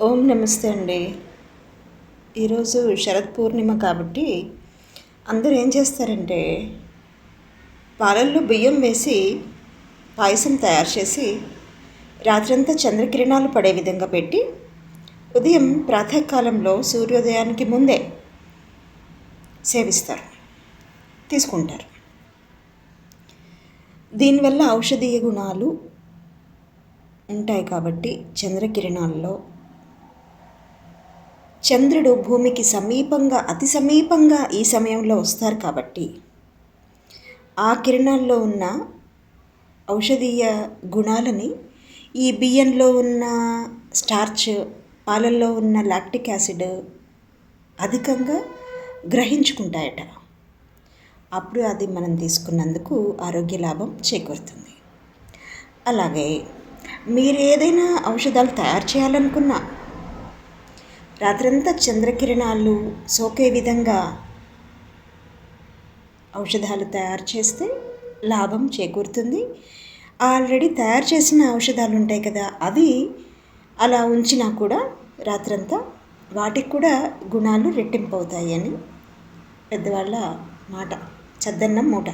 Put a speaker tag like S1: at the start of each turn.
S1: ఓం నమస్తే అండి. ఈరోజు శరత్ పూర్ణిమ కాబట్టి అందరూ ఏం చేస్తారంటే పాలల్లో బియ్యం వేసి పాయసం తయారు చేసి రాత్రంతా చంద్రకిరణాలు పడే విధంగా పెట్టి ఉదయం ప్రాతకాలంలో సూర్యోదయానికి ముందే సేవిస్తారు తీసుకుంటారు. దీనివల్ల ఔషధీయ గుణాలు ఉంటాయి కాబట్టి చంద్రకిరణాల్లో చంద్రుడు భూమికి సమీపంగా అతి సమీపంగా ఈ సమయంలో వస్తారు కాబట్టి. ఆ కిరణాల్లో ఉన్న ఔషధీయ గుణాలని ఈ బియ్యంలో ఉన్న స్టార్చ్ పాలల్లో ఉన్న లాక్టిక్ యాసిడ్ అధికంగా గ్రహించుకుంటాయట. అప్పుడు అది మనం తీసుకున్నందుకు ఆరోగ్య లాభం చేకూరుతుంది. అలాగే మీరు ఏదైనా ఔషధాలు తయారు చేయాలనుకున్నా రాత్రంతా చంద్రకిరణాలు సోకే విధంగా ఔషధాలు తయారు చేస్తే లాభం చేకూరుతుంది. ఆల్రెడీ తయారు చేసిన ఔషధాలు ఉంటాయి కదా అవి అలా ఉంచినా కూడా రాత్రంతా వాటికి కూడా గుణాలు రెట్టింపు అవుతాయి అని పెద్దవాళ్ళ మాట. చద్దన్నం మూట.